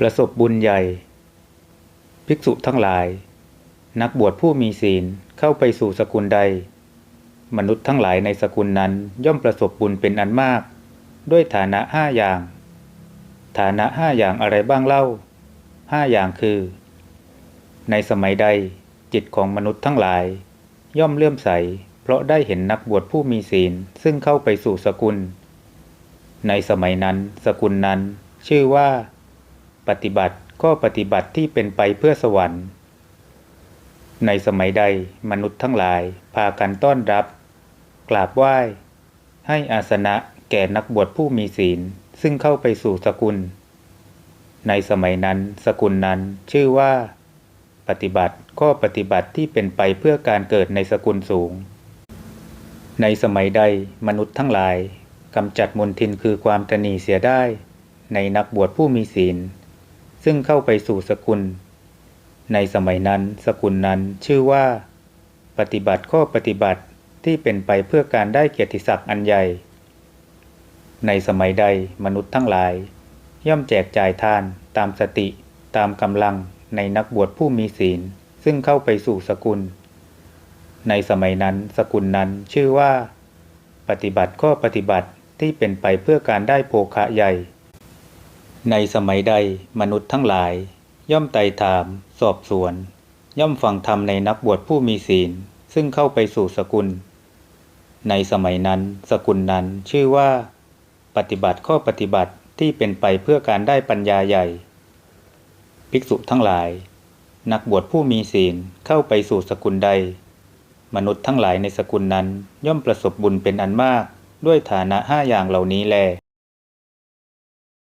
ประสบบุญใหญ่ ภิกษุทั้งหลาย นักบวชผู้มีศีลเข้าไปสู่สกุลใด มนุษย์ทั้งหลายในสกุลนั้นย่อมประสบบุญเป็นอันมาก ด้วยฐานะห้าอย่าง ฐานะห้าอย่างอะไรบ้างเล่าห้าอย่างคือ ในสมัยใดจิตของมนุษย์ทั้งหลาย ย่อมเลื่อมใส เพราะได้เห็นนักบวชผู้มีศีลซึ่งเข้าไปสู่สกุล ในสมัยนั้นสกุลนั้นชื่อว่า ปฏิบัติก็ปฏิบัติที่เป็นไปเพื่อสวรรค์ ในสมัยใดมนุษย์ทั้งหลายพากันต้อนรับ กราบไหว้ ให้อาสนะแก่นักบวชผู้มีศีลซึ่งเข้าไปสู่สกุล ในสมัยนั้นสกุลนั้นชื่อว่า ปฏิบัติก็ปฏิบัติที่เป็นไปเพื่อการเกิดในสกุลสูง ในสมัยใดมนุษย์ทั้งหลายกำจัดมลทินคือความตนีเสียได้ ในนักบวชผู้มีศีล ซึ่งเข้าไปสู่สกุล ในสมัยนั้นสกุลนั้นชื่อว่า ปฏิบัติข้อปฏิบัติที่เป็นไปเพื่อการได้เกียรติศักดิ์อันใหญ่ ในสมัยใดมนุษย์ทั้งหลาย ย่อมแจกจ่ายทานตามสติ ตามกำลังในนักบวชผู้มีศีล ซึ่งเข้าไปสู่สกุล ในสมัยนั้นสกุลนั้นชื่อว่า ปฏิบัติข้อปฏิบัติที่เป็นไปเพื่อการได้โภคะใหญ่ ในสมัยใดมนุษย์ทั้งหลาย ย่อมไต่ถาม สอบสวน ย่อมฟังธรรมในนักบวชผู้มีศีล ซึ่งเข้าไปสู่สกุล ในสมัยนั้น สกุลนั้นชื่อว่า ปฏิบัติข้อปฏิบัติที่เป็นไปเพื่อการได้ปัญญาใหญ่ ภิกษุทั้งหลาย นักบวชผู้มีศีลเข้าไปสู่สกุลใด มนุษย์ทั้งหลายในสกุลนั้นย่อมประสบบุญเป็นอันมากด้วยฐานะห้าอย่างเหล่านี้แล